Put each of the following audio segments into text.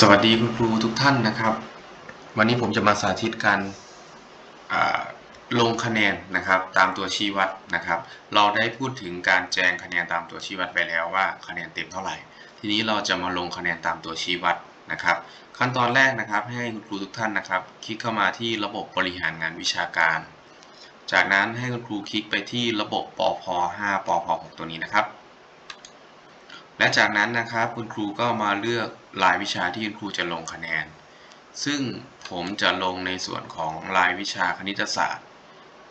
สวัสดีคุณครูทุกท่านนะครับ วันนี้ผมจะมาสาธิตการลงคะแนนนะครับตามตัวชี้วัดนะครับ เราได้พูดถึงการแจงคะแนนตามตัวชี้วัดไปแล้วว่าคะแนนเต็มเท่าไหร่ ทีนี้เราจะมาลงคะแนนตามตัวชี้วัดนะครับ ขั้นตอนแรกนะครับให้คุณครูทุกท่านนะครับ คลิกเข้ามาที่ระบบบริหารงานวิชาการ จากนั้นให้คุณครูคลิกไปที่ระบบปพ5ปพ6ตัวนี้นะครับ และจากนั้นนะครับคุณครูก็มาเลือกรายวิชาที่คุณครูจะลงคะแนน ซึ่งผมจะลงในส่วนของรายวิชาคณิตศาสตร์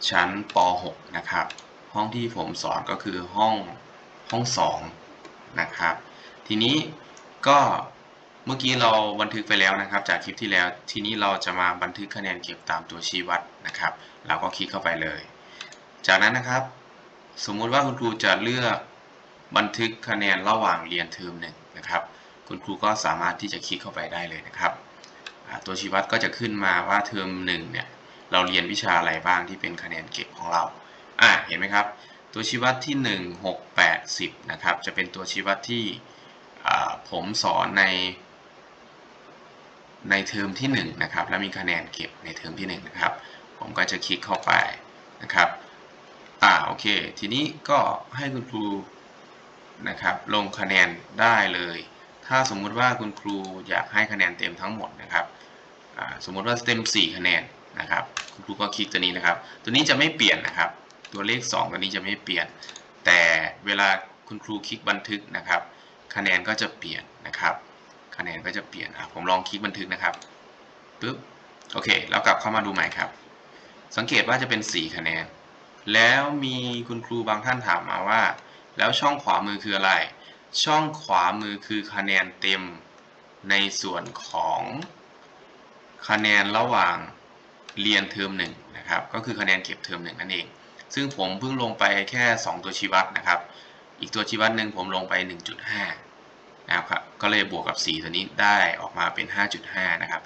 ชั้นป .6 นะครับ ห้องที่ผมสอนก็คือห้องห้อง2นะครับ ทีนี้ก็เมื่อกี้เราบันทึกไปแล้วนะครับ จากคลิปที่แล้ว ทีนี้เราจะมาบันทึกคะแนนเก็บตามตัวชี้วัดนะครับ เราก็คลิกเข้าไปเลย จากนั้นนะครับ สมมุติว่าคุณครูจะเลือก บันทึกคะแนนระหว่างเรียนเทอมหนึ่งนะครับ คุณครูก็สามารถที่จะคลิกเข้าไปได้เลยนะครับ ตัวชี้วัดก็จะขึ้นมาว่าเทอมหนึ่งเนี่ยเราเรียนวิชาอะไรบ้างที่เป็นคะแนนเก็บของเราอ่าเห็นไหมครับ ตัวชี้วัดที่ 1 6 8 10นะครับจะเป็นตัวชี้วัดที่อ่าผมสอนในในเทอมที่1นะครับแล้วมีคะแนนเก็บในเทอมที่1นะครับผมก็จะคลิกเข้าไปนะครับอ่าโอเค ทีนี้ก็ให้คุณครู นะครับลงคะแนนได้เลย ถ้าสมมุติว่าคุณครูอยากให้คะแนนเต็มทั้งหมดนะครับสมมุติว่าเต็ม 4 คะแนนนะครับคุณครูก็คลิกตัวนี้นะครับ ตัวนี้จะไม่เปลี่ยนนะครับ ตัวเลข 2 ตัวนี้จะไม่เปลี่ยน แต่เวลาคุณครูคลิกบันทึกนะครับ คะแนนก็จะเปลี่ยนนะครับ คะแนนก็จะเปลี่ยนอะผมลองคลิกบันทึกนะครับปึ๊บโอเคแล้วกลับเข้ามาดูใหม่ครับ สังเกตว่าจะเป็น 4 คะแนน แล้วมีคุณครูบางท่านถามมาว่า แล้วช่องขวามือคืออะไร ช่องขวามือคือคะแนนเต็ม ในส่วนของคะแนนระหว่างเรียนเทอมหนึ่งนะครับ ก็คือคะแนนเก็บเทอมหนึ่งนั่นเอง ซึ่งผมเพิ่งลงไปแค่ 2 ตัวชี้วัดนะครับ อีกตัวชี้วัดหนึ่งผมลงไป 1.5 นะครับ ก็เลยบวกกับ 4 ตัวนี้ได้ออกมาเป็น 5.5 นะครับ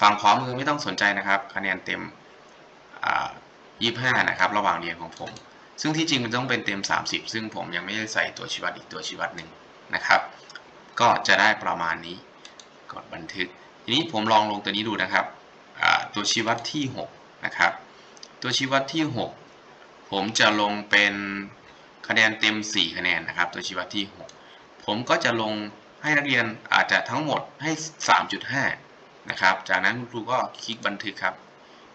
ฝั่งขวามือไม่ต้องสนใจนะครับ คะแนนเต็ม 25 นะครับ ระหว่างเรียนของผม ซึ่งที่จริงมันต้องเป็นเต็ม 30 ซึ่งผมยังไม่ได้ใส่ตัวชี้วัดอีกตัวชี้วัดหนึ่งนะครับ ก็จะได้ประมาณนี้ กดบันทึก ทีนี้ผมลองลงตัวนี้ดูนะครับ ตัวชี้วัดที่ 6 นะครับ ตัวชี้วัดที่ 6 ผมจะลงเป็นคะแนนเต็ม 4 คะแนนนะครับ ตัวชี้วัดที่ 6 ผมก็จะลงให้นักเรียนอาจจะทั้งหมดให้ 3.5 นะครับ จากนั้นคุณครูก็คลิกบันทึกครับ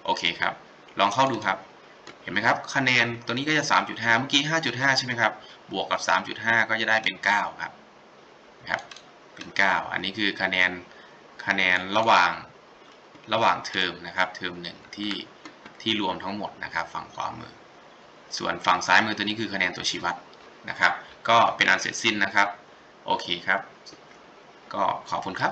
โอเคครับ ลองเข้าดูครับ เห็นไหมครับ คะแนนตัวนี้ก็จะ 3.5 เมื่อกี้ 5.5 ใช่ไหมครับ บวกกับ 3.5 ก็จะได้เป็น 9 ครับนะครับเป็น 9 อันนี้คือคะแนนคะแนนระหว่างระหว่างเทอมนะครับ เทอมหนึ่งที่ที่รวมทั้งหมดนะครับ ฝั่งขวามือ ส่วนฝั่งซ้ายมือตัวนี้คือคะแนนตัวชี้วัดนะครับ ก็เป็นอันเสร็จสิ้นนะครับ โอเคครับ ก็ขอบคุณครับ